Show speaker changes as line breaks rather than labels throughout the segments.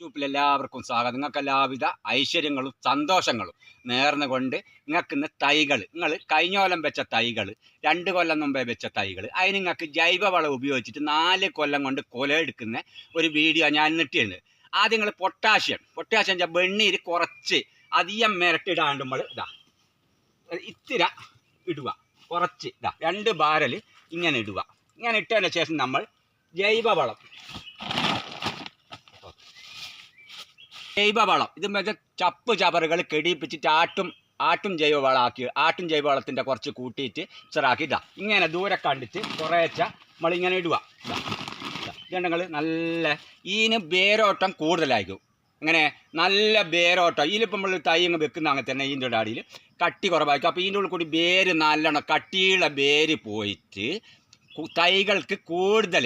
യൂട്യൂബിൽ എല്ലാവർക്കും സ്വാഗതം. നിങ്ങൾക്ക് എല്ലാവിധ ഐശ്വര്യങ്ങളും സന്തോഷങ്ങളും നേർന്നുകൊണ്ട് നിങ്ങൾക്ക് ഇന്ന് തൈകൾ നിങ്ങൾ കഴിഞ്ഞ കൊല്ലം വെച്ച തൈകൾ രണ്ട് കൊല്ലം മുമ്പേ വെച്ച തൈകൾ അതിന് നിങ്ങൾക്ക് ജൈവവളം ഉപയോഗിച്ചിട്ട് നാല് കൊല്ലം കൊണ്ട് കൊല എടുക്കുന്ന ഒരു വീഡിയോ ഞാൻ ഇന്നിട്ടുണ്ട് ആദ്യം നിങ്ങൾ പൊട്ടാഷ്യം പൊട്ടാഷ്യം വെച്ചാൽ വെണ്ണീര് കുറച്ച് അധികം മിരട്ടിടാണ്ട് നമ്മൾ ഇതാ ഇത്തിര ഇടുക കുറച്ച് ഇതാ രണ്ട് ബാരൽ ഇങ്ങനെ ഇടുക. ഇങ്ങനെ ഇട്ടതിന് ശേഷം നമ്മൾ ജൈവവളം ജൈവവളം ഇത് മറ്റേ ചപ്പ് ചവറുകൾ കെടിപ്പിച്ചിട്ട് ആട്ടും ആട്ടും ജൈവവളമാക്കി ആട്ടും ജൈവവളത്തിന്റെ കുറച്ച് കൂട്ടിയിട്ട് ചെറാക്കി ഇതാ. ഇങ്ങനെ ദൂരെ കണ്ടിട്ട് കുറേച്ച നമ്മളിങ്ങനെ ഇടുക ഇതാ ഇതുണ്ടെങ്കിൽ നല്ല ഈന് വേരോട്ടം കൂടുതലായിരിക്കും. അങ്ങനെ നല്ല വേരോട്ടം. ഇതിലിപ്പോൾ നമ്മൾ തൈ അങ്ങ് വെക്കുന്ന അങ്ങനെ തന്നെ ഇതിന്റെ അടിയിൽ കട്ടി കുറവായിരിക്കും. അപ്പോൾ ഇതിന്റെ ഉള്ളിൽ കൂടി വേര് നല്ലോണം കട്ടിയുള്ള വേര് പോയിട്ട് തൈകൾക്ക് കൂടുതൽ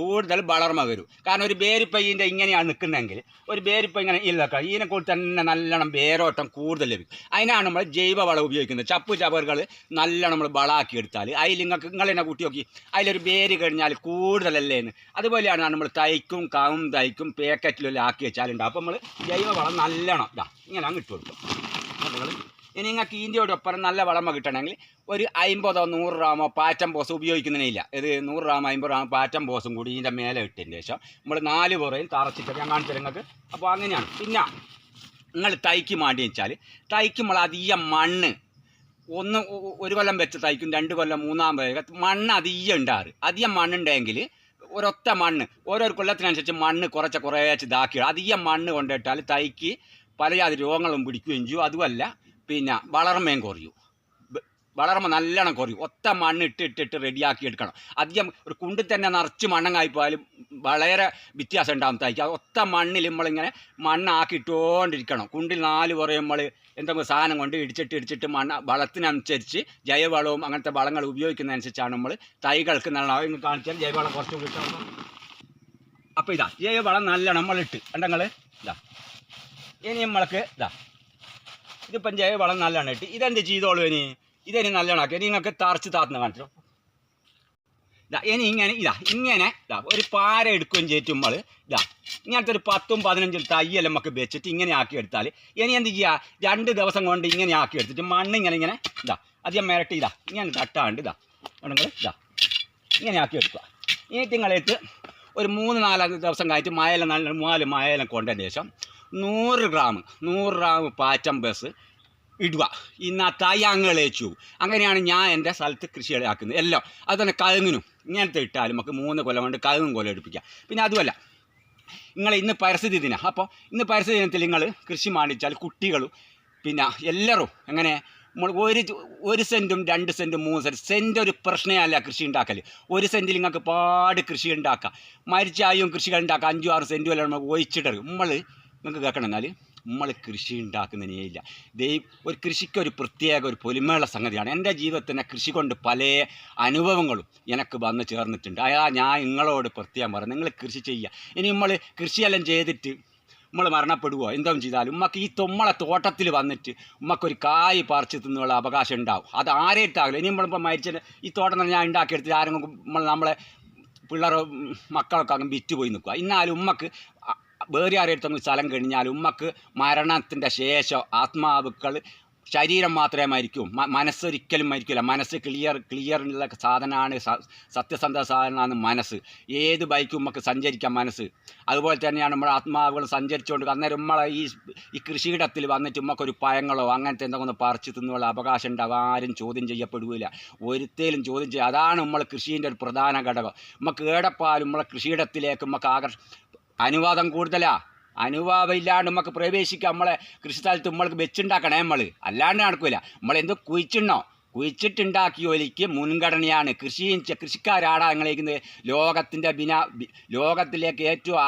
കൂടുതൽ വളർമ വരും. കാരണം ഒരു ബേരിപ്പയ്യന്റെ ഇങ്ങനെയാണ് നിൽക്കുന്നതെങ്കിൽ ഒരു ബേരിപ്പ ഇങ്ങനെ ഇല്ലക്ക ഇതിനെ കൂടി തന്നെ നല്ലോണം വേരോട്ടം കൂടുതൽ ലഭിക്കും. അതിനാണ് നമ്മൾ ജൈവവളം ഉപയോഗിക്കുന്നത്. ചപ്പ് ചവറുകൾ നല്ലോണം നമ്മൾ വളമാക്കി എടുത്താൽ അതിൽ നിങ്ങൾക്ക് നിങ്ങൾ തന്നെ കൂട്ടി നോക്കി അതിലൊരു വേര് കഴിഞ്ഞാൽ കൂടുതലല്ലേ എന്ന്. അതുപോലെയാണ് നമ്മൾ തൈക്കും കാവും തൈക്കും പാക്കറ്റിലെല്ലാം ആക്കി വെച്ചാലുണ്ടാവും അപ്പോൾ നമ്മൾ ജൈവവളം നല്ലോണം ഇതാ ഇങ്ങനെ അങ്ങ് ഇട്ട് കൊടുക്കും. ഇനി നിങ്ങൾക്ക് ഇതിന്റെയോടൊപ്പം നല്ല വളമ കിട്ടണമെങ്കിൽ ഒരു അമ്പതോ നൂറ് ഗ്രാമോ പാറ്റം ബോസ് ഉപയോഗിക്കുന്നതിനില്ല. ഇത് നൂറ് ഗ്രാം അമ്പത് ഗ്രാം പാറ്റം ബോസും കൂടി ഇതിന്റെ മേലെ ഇട്ടതിന് ശേഷം നമ്മൾ നാല് പുറയും തറച്ചിട്ട് ഞാൻ കാണിച്ചു നിങ്ങൾക്ക്. അപ്പോൾ അങ്ങനെയാണ്. പിന്നെ നിങ്ങൾ തൈക്ക് മാണ്ടി വെച്ചാൽ നമ്മൾ അധികം മണ്ണ് ഒന്ന് ഒരു കൊല്ലം വെച്ച് തൈക്കും രണ്ട് കൊല്ലം മൂന്നാം മണ്ണ് അധികം ഉണ്ടാറ് അധികം മണ്ണുണ്ടെങ്കിൽ ഒരൊറ്റ മണ്ണ് ഓരോ കൊല്ലത്തിനനുസരിച്ച് മണ്ണ് കുറച്ച് കുറേച്ച് ഇതാക്കി അധികം മണ്ണ് കൊണ്ടിട്ടാൽ തൈക്ക് പലജാതി രോഗങ്ങളും പിടിക്കുകയും ചെയ്യും. അതുമല്ല പിന്നെ വളർമയും കുറയും. വളർമ നല്ലോണം കുറയും. ഒത്ത മണ്ണ് ഇട്ട് ഇട്ടിട്ട് റെഡിയാക്കി എടുക്കണം. അധികം ഒരു കുണ്ടിൽ തന്നെ നിറച്ച് മണ്ണങ്ങായി പോയാലും വളരെ വ്യത്യാസം ഉണ്ടാകും അത് ഒത്ത മണ്ണിൽ നമ്മളിങ്ങനെ മണ്ണാക്കി ഇട്ടുകൊണ്ടിരിക്കണം കുണ്ടിൽ നാല് കുറേ നമ്മൾ എന്തെങ്കിലും സാധനം കൊണ്ട് ഇടിച്ചിട്ട് ഇടിച്ചിട്ട് മണ്ണ് വളത്തിനനുസരിച്ച് ജൈവവളവും അങ്ങനത്തെ വളങ്ങൾ ഉപയോഗിക്കുന്നതനുസരിച്ചാണ് നമ്മൾ തൈകൾക്ക് നല്ല കാണിച്ചാൽ ജൈവവളം കുറച്ചും കിട്ടും അപ്പോൾ ഇതാ ജൈവവളം നല്ലോണം നമ്മളിട്ട്. കണ്ടങ്ങൾ ഇതാ. ഇനി നമ്മൾക്ക് ഇതാ ഇതിപ്പം വളം നല്ലതാണ് ഇട്ട് ഇതെന്ത് ചെയ്തോളൂ ഇനി? ഇതെനി നല്ലോണം ആക്കി. ഇനി നിങ്ങൾക്ക് തറച്ച് താത്തുന്ന കാണിച്ചു ഇതാ ഇനി ഇങ്ങനെ ഇതാ ഇങ്ങനെ ഇതാ ഒരു പാര എടുക്കുകയും നമ്മൾ ഇതാ ഇങ്ങനത്തെ ഒരു പത്തും പതിനഞ്ചും തയ്യെല്ലാം നമുക്ക് വെച്ചിട്ട് ഇങ്ങനെ ആക്കി എടുത്താൽ ഇനി എന്ത് ചെയ്യുക രണ്ട് ദിവസം കൊണ്ട് ഇങ്ങനെ ആക്കി എടുത്തിട്ട് മണ്ണ് ഇങ്ങനെ ഇങ്ങനെ ഇതാ അധികം മിരട്ടി ഇതാ ഇങ്ങനെ തട്ടാണ്ട് ഇതാ നിങ്ങൾ ഇതാ ഇങ്ങനെ ആക്കി എടുക്കുക. ഇനി നിങ്ങളെടുത്ത് ഒരു മൂന്ന് നാല് ദിവസം കഴിഞ്ഞിട്ട് മയല നല്ല മൂന്നാൽ മയലം കൊണ്ടതിന് ശേഷം നൂറ് ഗ്രാം നൂറ് ഗ്രാം പാറ്റം ബസ് ഇടുക. ഇന്ന് ആ തയ്യാങ്ങളേച്ചു അങ്ങനെയാണ് ഞാൻ എന്റെ സ്ഥലത്ത് കൃഷി ആക്കുന്നത് എല്ലാം. അത് തന്നെ കഴുങ്ങിനും ഇങ്ങനത്തെ ഇട്ടാലും നമുക്ക് മൂന്ന് കൊല്ലം കൊണ്ട് കഴുകും കൊല്ലം എടുപ്പിക്കാം. പിന്നെ അതുമല്ല നിങ്ങൾ ഇന്ന് പരിസ്ഥിതി ദിനം. അപ്പോൾ ഇന്ന് പരിസ്ഥിതി ദിനത്തിൽ നിങ്ങൾ കൃഷി മാണിച്ചാൽ കുട്ടികളും പിന്നെ എല്ലാവരും എങ്ങനെ നമ്മൾ ഒരു ഒരു സെന്റും രണ്ട് സെന്റും മൂന്ന് സെന്റ് സെന്റ് ഒരു പ്രശ്നമല്ല കൃഷി ഉണ്ടാക്കൽ ഒരു സെന്റിൽ നിങ്ങൾക്ക് പാട് കൃഷി ഉണ്ടാക്കാം. മരിച്ചായും കൃഷികൾ ഉണ്ടാക്കാം. അഞ്ചും ആറ് സെന്റും എല്ലാം നമ്മൾ നമ്മൾ നിങ്ങൾക്ക് കേൾക്കണം എന്നാൽ നമ്മൾ കൃഷി ഉണ്ടാക്കുന്നതിനേ ഇല്ല ദൈവം ഒരു കൃഷിക്ക് ഒരു പ്രത്യേക ഒരു പൊലിമയുള്ള സംഗതിയാണ്. എന്റെ ജീവിതത്തിന് കൃഷി കൊണ്ട് പല അനുഭവങ്ങളും എനിക്ക് വന്ന് ചേർന്നിട്ടുണ്ട്. അയാ ഞാൻ നിങ്ങളോട് പ്രത്യേകം പറയാം നിങ്ങൾ കൃഷി ചെയ്യുക. ഇനി നമ്മൾ കൃഷിയെല്ലാം ചെയ്തിട്ട് നമ്മൾ മരണപ്പെടുവോ? എന്തോ ചെയ്താലും ഉമ്മക്ക് ഈ തൊമ്മളെ തോട്ടത്തിൽ വന്നിട്ട് ഉമ്മക്കൊരു കായ് പറിച്ച് തിന്നുള്ള അവകാശം ഉണ്ടാവും. അത് ആരെയിട്ടാകില്ല ഇനി നമ്മളിപ്പോൾ മരിച്ച ഈ തോട്ടം തന്നെ ഞാൻ ഉണ്ടാക്കിയെടുത്തിട്ട് ആരെങ്കിലും നമ്മൾ നമ്മളെ പിള്ളേർ മക്കളൊക്കെ അങ്ങ് വിറ്റ് പോയി നിൽക്കുക. ഇന്നാലും ഉമ്മക്ക് വേറെ ആരെടുത്തൊന്നും സ്ഥലം കഴിഞ്ഞാൽ ഉമ്മക്ക് മരണത്തിന്റെ ശേഷം ആത്മാവുക്കൾ ശരീരം മാത്രമേ മരിക്കൂ. മനസ്സൊരിക്കലും മരിക്കില്ല മനസ്സ് ക്ലിയർ ക്ലിയറുള്ള സാധനമാണ് സ- സത്യസന്ധ സാധനമാണ് മനസ്സ്. ഏത് ബൈക്കും നമുക്ക് സഞ്ചരിക്കാം മനസ്സ്. അതുപോലെ തന്നെയാണ് നമ്മുടെ ആത്മാവുകൾ സഞ്ചരിച്ചുകൊണ്ട് അന്നേരം നമ്മളെ ഈ ഈ കൃഷിയിടത്തിൽ വന്നിട്ട് നമുക്കൊരു പഴങ്ങളോ അങ്ങനത്തെ എന്തെങ്കിലും പറിച്ചു തിന്നുള്ള അവകാശം ഉണ്ടാവും ആരും ചോദ്യം ചെയ്യപ്പെടുകയില്ല ഒരുത്തേലും ചോദ്യം ചെയ്യുക അതാണ് നമ്മൾ കൃഷീന്റെ ഒരു പ്രധാന ഘടകം. നമുക്ക് ഏടപ്പാലും നമ്മളെ കൃഷിയിടത്തിലേക്ക് നമുക്ക് ആകർഷ അനുവാദം കൂടുതലാ. അനുവാദം ഇല്ലാണ്ട് നമുക്ക് പ്രവേശിക്കാം. നമ്മളെ കൃഷിസ്ഥലത്ത് നമ്മൾക്ക് വെച്ചുണ്ടാക്കണേ നമ്മൾ അല്ലാണ്ട് നടക്കില്ല നമ്മളെന്ത് കുഴിച്ചിടണോ? കുഴിച്ചിട്ടുണ്ടാക്കി ഒലിക്ക് മുൻഗണനയാണ്. കൃഷിയും കൃഷിക്കാരാണ് നിങ്ങളേക്കുന്നത് ലോകത്തിന്റെ ബിന ലോകത്തിലേക്ക് ഏറ്റവും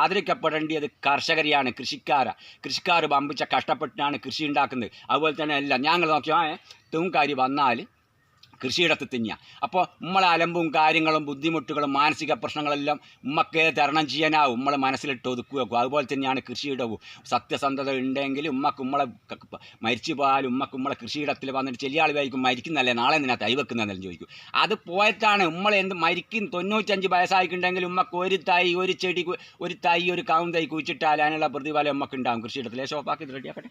ആദരിക്കപ്പെടേണ്ടത് കർഷകരെയാണ് കൃഷിക്കാരാ. കൃഷിക്കാർ പമ്പിച്ച കഷ്ടപ്പെട്ടാണ് കൃഷി ഉണ്ടാക്കുന്നത്. അതുപോലെ തന്നെ എല്ലാം. ഞങ്ങൾ നോക്കിയാൽ തൂങ്കാരി വന്നാൽ കൃഷിയിടത്ത് തന്നെയാണ് അപ്പോൾ നമ്മളെ അലമ്പും കാര്യങ്ങളും ബുദ്ധിമുട്ടുകളും മാനസിക പ്രശ്നങ്ങളെല്ലാം ഉമ്മക്ക് തരണം ചെയ്യാനാവും. നമ്മളെ മനസ്സിലിട്ട് ഒതുക്കുക വെക്കും അതുപോലെ തന്നെയാണ് കൃഷിയിടവും. സത്യസന്ധത ഉണ്ടെങ്കിൽ ഉമ്മക്ക് ഉമ്മളെ മരിച്ചു പോയാലും ഉമ്മക്ക് ഉമ്മളെ കൃഷിയിടത്തിൽ വന്നിട്ട് ആൾ വൈകും മരിക്കുന്നല്ലേ നാളെ നിന്നെ തൈ വെക്കുന്നതെന്നെല്ലാം ചോദിക്കും. അത് പോയിട്ടാണ് ഉമ്മളെ എന്ത് മരിക്കും തൊണ്ണൂറ്റഞ്ച് വയസ്സായിട്ടുണ്ടെങ്കിൽ ഉമ്മക്ക് ഒരു തൈ ഒരു ചെടി ഒരു തൈ ഒരു കാവും തൈ കുഴിച്ചിട്ടാൽ അതിനുള്ള പ്രതിഫലം ഉമ്മക്ക് ഉണ്ടാകും കൃഷിയിടത്തിൽ. ഷോപ്പാക്കി റെഡിയാക്കട്ടെ.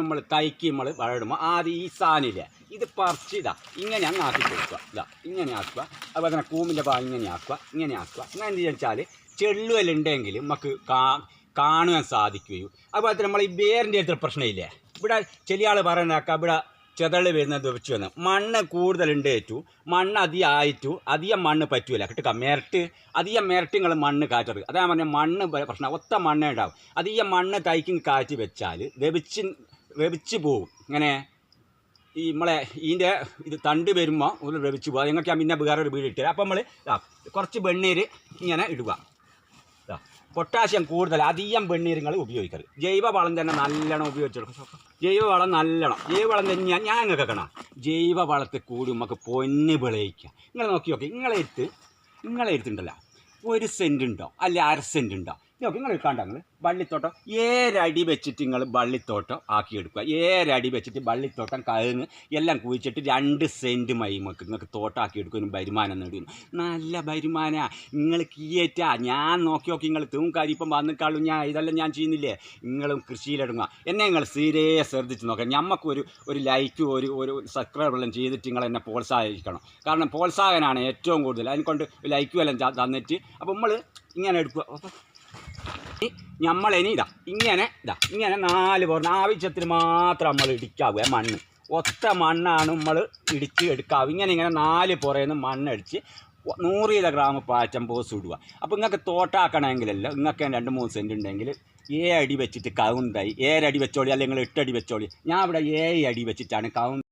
നമ്മൾ തൈക്ക് നമ്മൾ വളരുമ്പോൾ ആദ്യം ഈ സാധനമില്ലേ ഇത് പറിച്ചിതാ ഇങ്ങനെ അങ്ങ് ആക്കി കൊടുക്കുക. ഇതാ ഇങ്ങനെ ആക്കുക. അതുപോലെ തന്നെ കൂമ്പിന്റെ ഭാഗം ഇങ്ങനെ ആക്കുക ഇങ്ങനെ ആക്കുക. ഇങ്ങനെ എന്ത് വെച്ചാൽ ചെള്ളുവല്ല ഉണ്ടെങ്കിൽ നമുക്ക് കാ കാണുവാൻ സാധിക്കുകയും. അതുപോലെ തന്നെ നമ്മൾ ഈ വേറിന്റെ അടുത്തൊരു പ്രശ്നമില്ലേ? ഇവിടെ ചില ആൾ പറയുന്നതൊക്കെ ഇവിടെ ചെതൾ വരുന്നത് വെച്ച് വന്ന്. മണ്ണ് കൂടുതലുണ്ട് ഏറ്റു. മണ്ണ് അധികം ആയിട്ടു അധികം മണ്ണ് പറ്റൂല. കിട്ടുക മെരട്ട്. അധികം മെരട്ട് നിങ്ങൾ മണ്ണ് കാറ്റത് അതാ പറഞ്ഞ മണ്ണ് പ്രശ്നം. ഒത്ത മണ്ണേ ഉണ്ടാവും. അധികം മണ്ണ് തൈക്കും കാറ്റി വെച്ചാൽ വെവിച്ച് വെവിച്ച് പോവും. ഇങ്ങനെ ഈ നമ്മളെ ഇതിന്റെ ഇത് തണ്ട് വരുമ്പോൾ ഒന്ന് വെവിച്ച് പോകാം നിങ്ങൾക്ക് ഞാൻ പിന്നെ വേറെ ഒരു വീട് ഇട്ടുതരാം. അപ്പോൾ നമ്മൾ കുറച്ച് വെണ്ണീര് ഇങ്ങനെ ഇടുക. പൊട്ടാസ്യം കൂടുതൽ അധികം വെണ്ണീരങ്ങൾ ഉപയോഗിക്കരുത്. ജൈവ വളം തന്നെ നല്ലോണം ഉപയോഗിച്ചെടുക്കും ജൈവ വളം നല്ലോണം. ജൈവ വളം ഞാൻ ഞാൻ നിങ്ങൾക്ക് ജൈവ വളത്തിൽ കൂടി നമുക്ക് പൊന്ന് വിളയിക്കാം. നിങ്ങൾ നോക്കി നോക്കി നിങ്ങളെ എടുത്ത് നിങ്ങളെ എടുത്തുണ്ടല്ലോ ഒരു സെന്റ് ഉണ്ടോ? അല്ല അര സെന്റ് ഉണ്ടോ? നോക്കി നിങ്ങൾ കണ്ട നിങ്ങൾ വള്ളിത്തോട്ടം. ഏരടി വെച്ചിട്ട് നിങ്ങൾ വള്ളിത്തോട്ടം ആക്കിയെടുക്കുക. ഏരടി വെച്ചിട്ട് വള്ളിത്തോട്ടം കഴുങ്ങ് എല്ലാം കുഴിച്ചിട്ട് രണ്ട് സെന്റ് മൈമക്ക് നിങ്ങൾക്ക് തോട്ടം എടുക്കുന്നു വരുമാനം നേടുന്നു നല്ല വരുമാന. നിങ്ങൾ കീയേറ്റാ. ഞാൻ നോക്കി നോക്കി നിങ്ങൾ തൂം കരിപ്പം വന്നിക്കാളും ഞാൻ ഇതെല്ലാം ഞാൻ ചെയ്യുന്നില്ലേ? നിങ്ങളും കൃഷിയിലിടുക എന്നെ നിങ്ങൾ സീരിയസ് ശ്രദ്ധിച്ച് നോക്കാം. ഞമ്മക്ക് ഒരു ലൈക്കും ഒരു ഒരു സബ്സ്ക്രൈബെല്ലാം ചെയ്തിട്ട് നിങ്ങൾ എന്നെ പ്രോത്സാഹിക്കണം കാരണം പ്രോത്സാഹനമാണ് ഏറ്റവും കൂടുതൽ. അതിനെക്കൊണ്ട് ലൈക്കും എല്ലാം തന്നിട്ട്. അപ്പോൾ നമ്മൾ ഇങ്ങനെ എടുക്കുക. നമ്മളിനി ഇതാ ഇങ്ങനെ ഇതാ ഇങ്ങനെ നാല് പേർന്ന് ആവശ്യത്തിന് മാത്രം നമ്മൾ ഇടിക്കാവുക മണ്ണ്. ഒത്ത മണ്ണാണ് നമ്മൾ ഇടിച്ച് എടുക്കാവുക ഇങ്ങനെ ഇങ്ങനെ നാല് പുറയുന്ന മണ്ണടിച്ച് ഒ- നൂറ് കിലോ ഗ്രാം പാറ്റം പോസ് ഇടുക. അപ്പോൾ നിങ്ങൾക്ക് തോട്ടാക്കണമെങ്കിലല്ല നിങ്ങൾക്ക് രണ്ട് മൂന്ന് സെന്റ് ഉണ്ടെങ്കിൽ ഏ അടി വെച്ചിട്ട് കവുന്തായി ഏഴടി വെച്ചോളി അല്ലെങ്കിൽ എട്ടടി വെച്ചോളി. ഞാൻ ഇവിടെ ഏഴ് അടി വെച്ചിട്ടാണ് കവുന്ന്